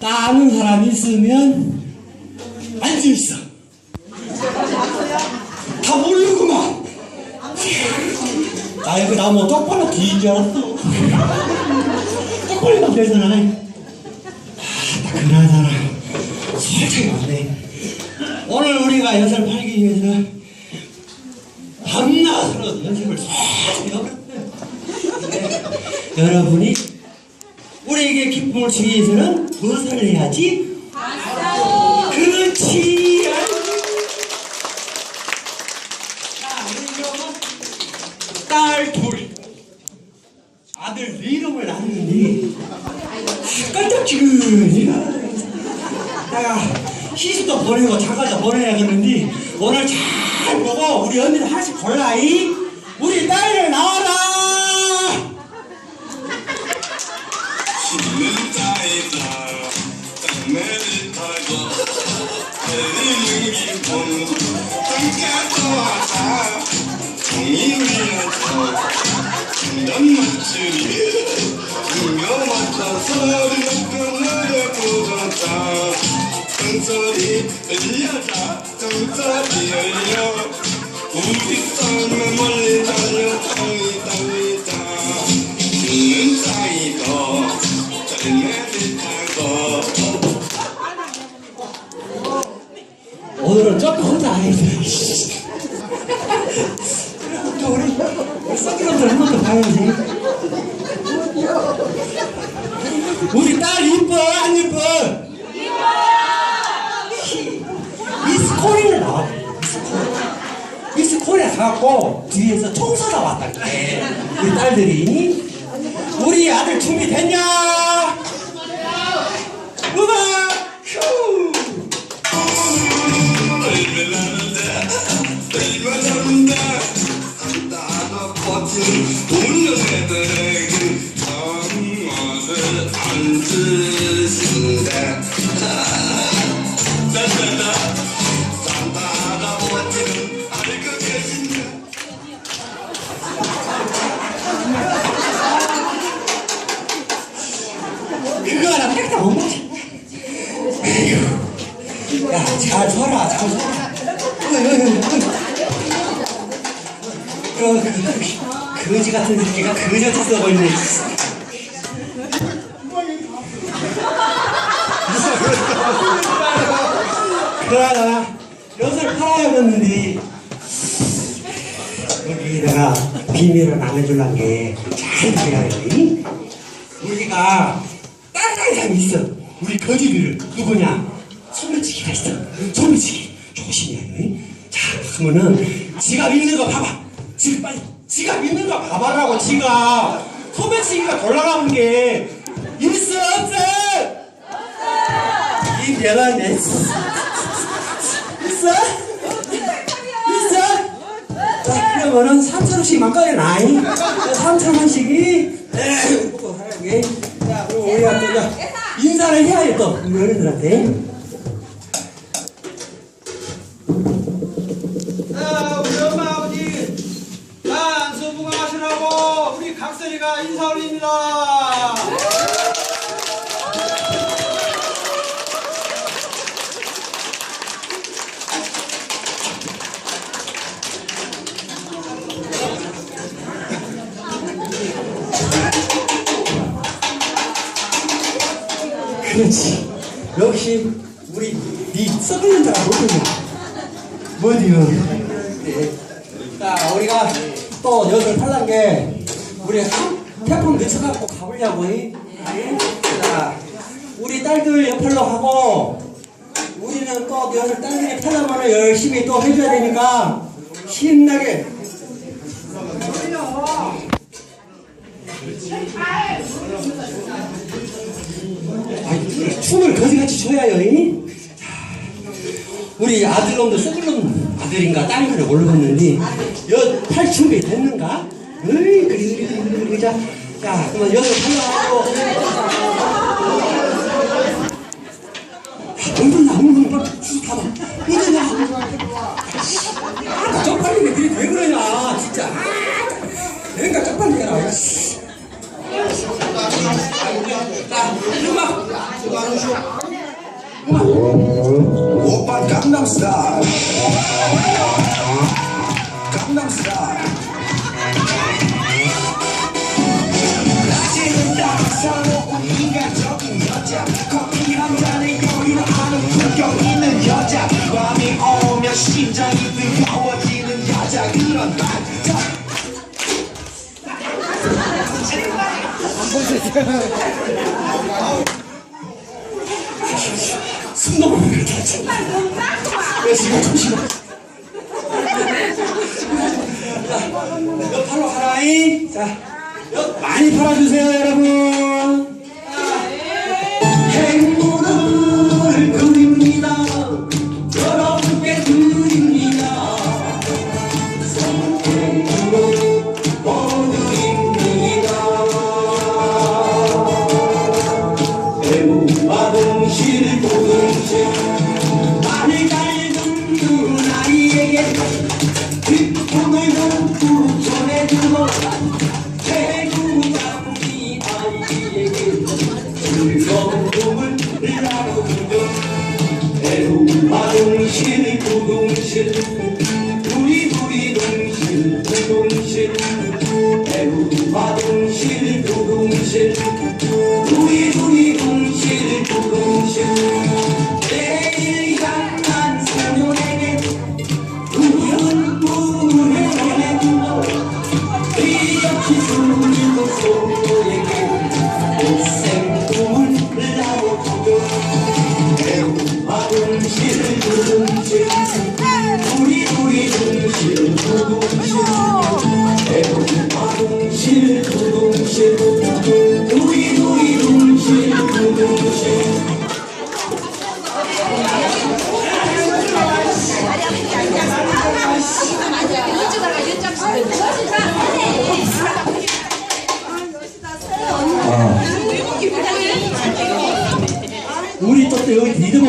따는 사람 있으면 앉아있어. 다 모르구만. 나 이거 나뭐 똑바로 뒤인 줄 알았어. 똑바로 되잖아. 아, 그나저나 솔직히 말해. 오늘 우리가 엿을 팔기 위해서는 밤낮으로 연습을 솔직히 하거든. 여러분이 우리에게 기쁨을 주기 위해서는 무엇을 해야지? 그렇지. 자, 딸 둘, 아들 네 이름을 낳았는데 깜짝지근이야. 내가 시집도 보내고 장가도 보내야겠는데 오늘 잘 보고 우리 언니들 하나씩 골라이. 우리 딸을 낳아라. 소리 부르자 정소리 열려 우리 가갖고 뒤에서 총사가 왔다 그래 우리 딸들이. 우리 아들 준비됐냐? 음악 애들에게 정말을 안 쓰신다 그저지 쓰고 있네. 그러다가 엿을 팔아야겠는데 여기 내가 비밀을 나눠주려는 게잘 들어야 돼. 우리가 따라가는 사람이 있어. 우리 거지들을 누구냐? 소매치기가 있어. 소매치기 조심해야 돼. 자, 그러면은 지갑 있는 거 봐봐. 지금 빨리 지갑 있는 거 봐봐라고 지갑. 소매치기가 골라가는 게 있어 없어? 이내 있어? 있어? 자, 그러면은 3천원씩만 꺼내놔. 3천원씩이, 에이, 이거 하게. 자, 그리고 우리가 또, 자, 인사를 해야 또, 우리 어른들한테. 그렇지. 역시, 우리, 니 썩는 못하냐. 뭐디요? 네. 자, 우리가 또 여덟 팔란 게, 우리 한 태풍 늦춰갖고 가보려고, 이. 네. 자, 우리 딸들 옆팔로 하고, 우리는 또 여덟 딸들이 팔려면 열심히 또 해줘야 되니까, 신나게. 아이, 춤을 거지같이 춰야요. 이? 자, 우리 아들놈도 썩을놈 아들인가 딸인가 모르겠는데 여팔 준비 됐는가? 어이 그리 그리 그리 그리 자, 자 그러면 여기 팔려가고 오. 오빠 강남스타일 강남스타일 낮에는 따사로운 인간적인 여자 커피 한 잔에 여유를 아는 품격 있는 여자 밤이 오면 심장이 뜨거워 숨 넘어가는 거 같아. 야, 지금 조심해. 옆 팔로 가라잉. 자, 옆 많이 팔아주세요, 여러분. 나이에게 기쁨을 묻고 전해주고 우리 아이에게 즐거움을 나누고 배우와 동실 동실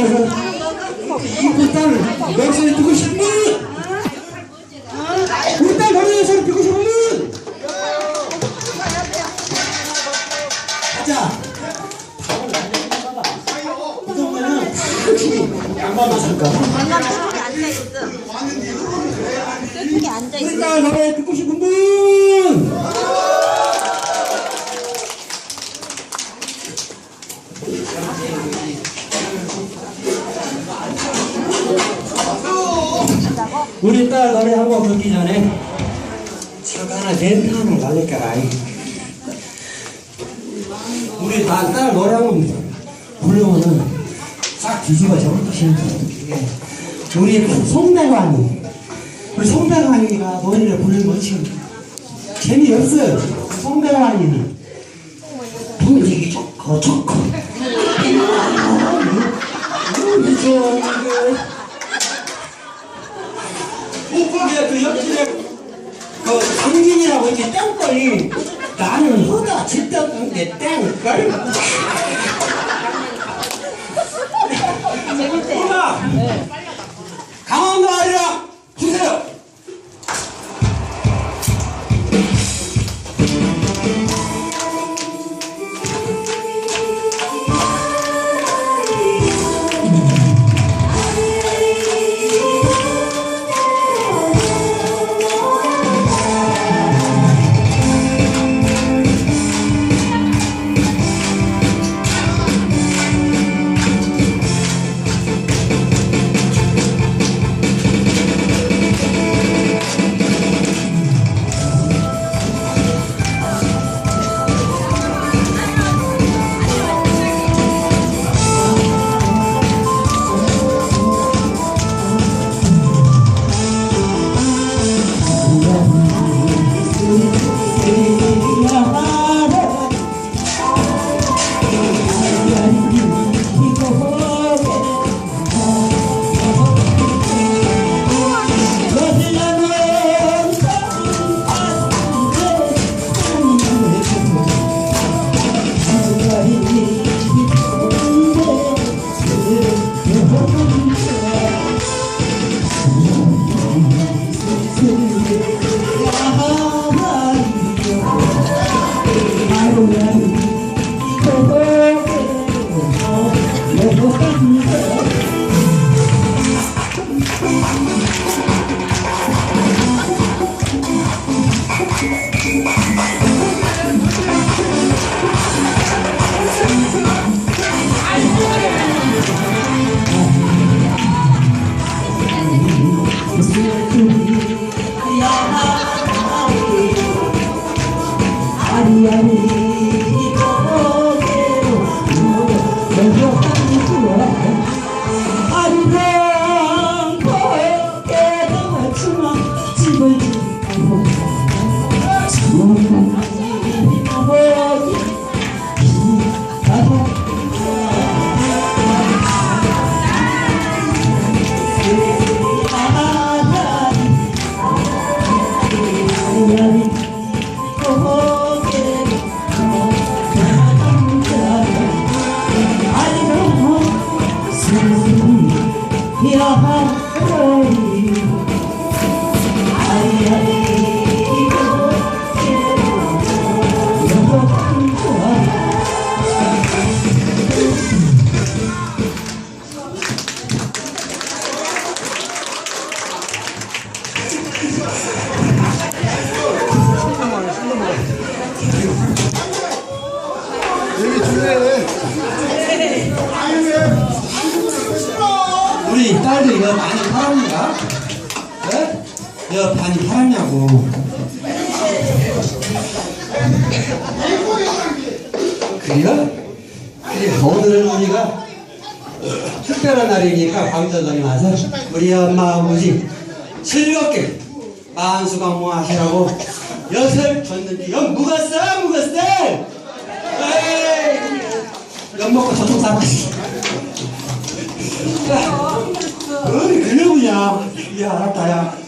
이쁜 딸을 명성에 두고 싶은 분! 우리 딸 명성에 두고 싶은 분! 가자! 이 정도면 당신이 양반만 살까? 앉아있어. 우리 딸 노래 듣고 싶은 분! 우리 딸 노래 한 곡 듣기 전에 차가 하나 렌트 하나 날릴까라 우리 딸, 딸 노래 한곡 부르면은 싹 뒤집어져 거예요 우리 송대관이 우리 송대관이가 노래를 부르는 거 지금 재미없어요 송대관이는 분위기 좋고 좋고 좋은 그 옆집에 그 상진이라고 이렇게 땡벌이 나는 허다 질떡한게 땡벌 재밌대. 허다 강원도 Thank you. 그래요? 그래, 오늘은 우리가 특별한 날이니까 광전동에 와서 우리 엄마 아버지 즐겁게 만수강 모하시라고 엿을 줬는데 엿 묵었어 묵었어 엿 먹고 저쪽 사가시 어이 그러구냐? 야 알았다 야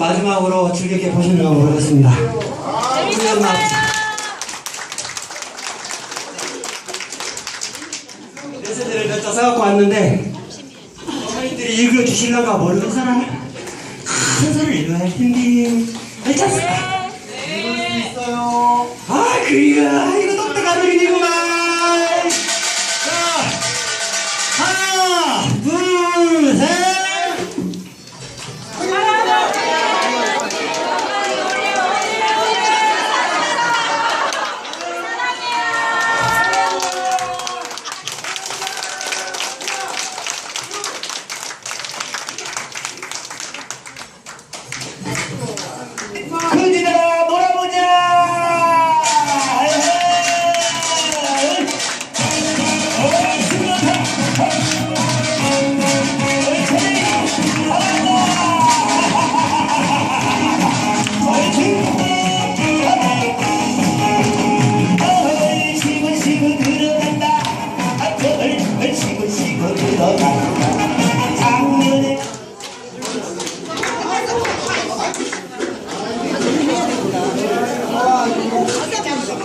마지막으로 즐겁게 보시는 거 모르겠습니다. 엄마 메시지를 몇장 써갖고 왔는데 어머니들이 읽어주실런가 모르겠잖아